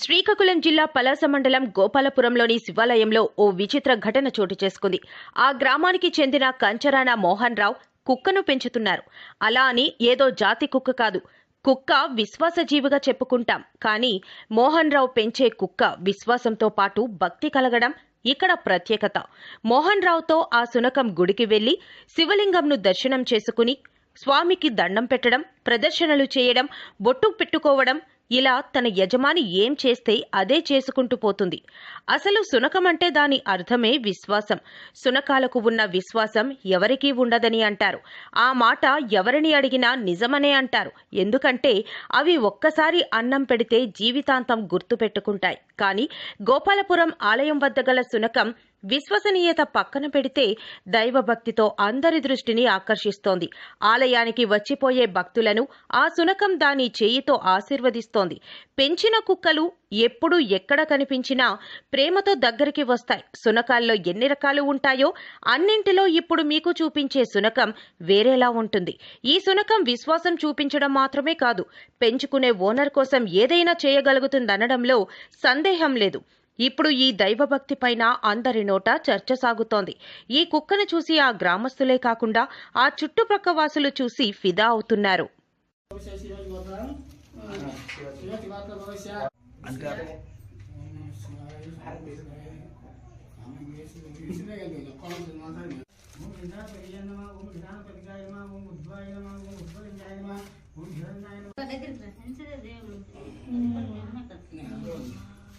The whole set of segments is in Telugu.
శ్రీకాకుళం జిల్లా పలాస మండలం గోపాలపురంలోని శివాలయంలో ఓ విచిత్ర ఘటన చోటు చేసుకుంది. ఆ గ్రామానికి చెందిన కంచరాన మోహన్ రావు కుక్కను పెంచుతున్నారు. అలా అని ఏదో జాతి కుక్క కాదు. కుక్క విశ్వాసజీవిగా చెప్పుకుంటాం. కానీ మోహన్ రావు పెంచే కుక్క విశ్వాసంతో పాటు భక్తి కలగడం ఇక్కడ ప్రత్యేకత. మోహన్ రావుతో ఆ శునకం గుడికి వెళ్ళి శివలింగంను దర్శనం చేసుకుని స్వామికి దండం పెట్టడం ప్రదర్శనలు చేయడం బొట్టు పెట్టుకోవడం ఇలా తన యజమాని ఏం చేస్తే అదే చేసుకుంటూ పోతుంది. అసలు సునకమంటే అంటే దాని అర్థమే విశ్వాసం. సునకాలకు ఉన్న విశ్వాసం ఎవరికీ ఉండదని అంటారు. ఆ మాట ఎవరిని అడిగినా నిజమనే అంటారు. ఎందుకంటే అవి ఒక్కసారి అన్నం పెడితే జీవితాంతం గుర్తుపెట్టుకుంటాయి. కానీ గోపాలపురం ఆలయం వద్ద గల సునకం విశ్వసనీయత పక్కన పెడితే దైవభక్తితో అందరి దృష్టిని ఆకర్షిస్తోంది. ఆలయానికి వచ్చిపోయే భక్తులను ఆ సునకం దాని చేయితో ఆశీర్వదిస్తోంది. పెంచిన కుక్కలు ఎప్పుడు ఎక్కడ కనిపించినా ప్రేమతో దగ్గరికి వస్తాయి. సునకాల్లో ఎన్ని రకాలు ఉంటాయో అన్నింటిలో ఇప్పుడు మీకు చూపించే సునకం వేరేలా ఉంటుంది. ఈ సునకం విశ్వాసం చూపించడం మాత్రమే కాదు పెంచుకునే ఓనర్ కోసం ఏదైనా చేయగలుగుతుందనడంలో సందేహం లేదు. ఇప్పుడు ఈ దైవభక్తి పైన అందరి నోట చర్చ సాగుతోంది. ఈ కుక్కను చూసి ఆ గ్రామస్తులే కాకుండా ఆ చుట్టుప్రక్క వాసులు చూసి ఫిదా అవుతున్నారు.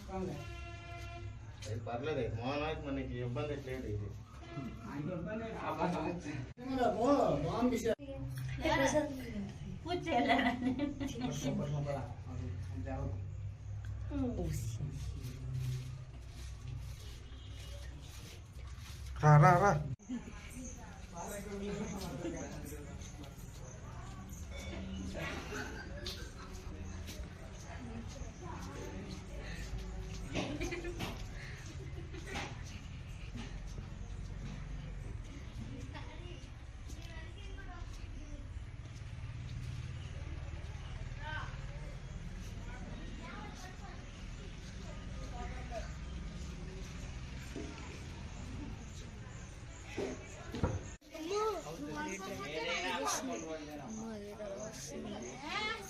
అది పర్లేదు మోహనానికి మనకి ఇబ్బంది లేదు ఇది రా రా రా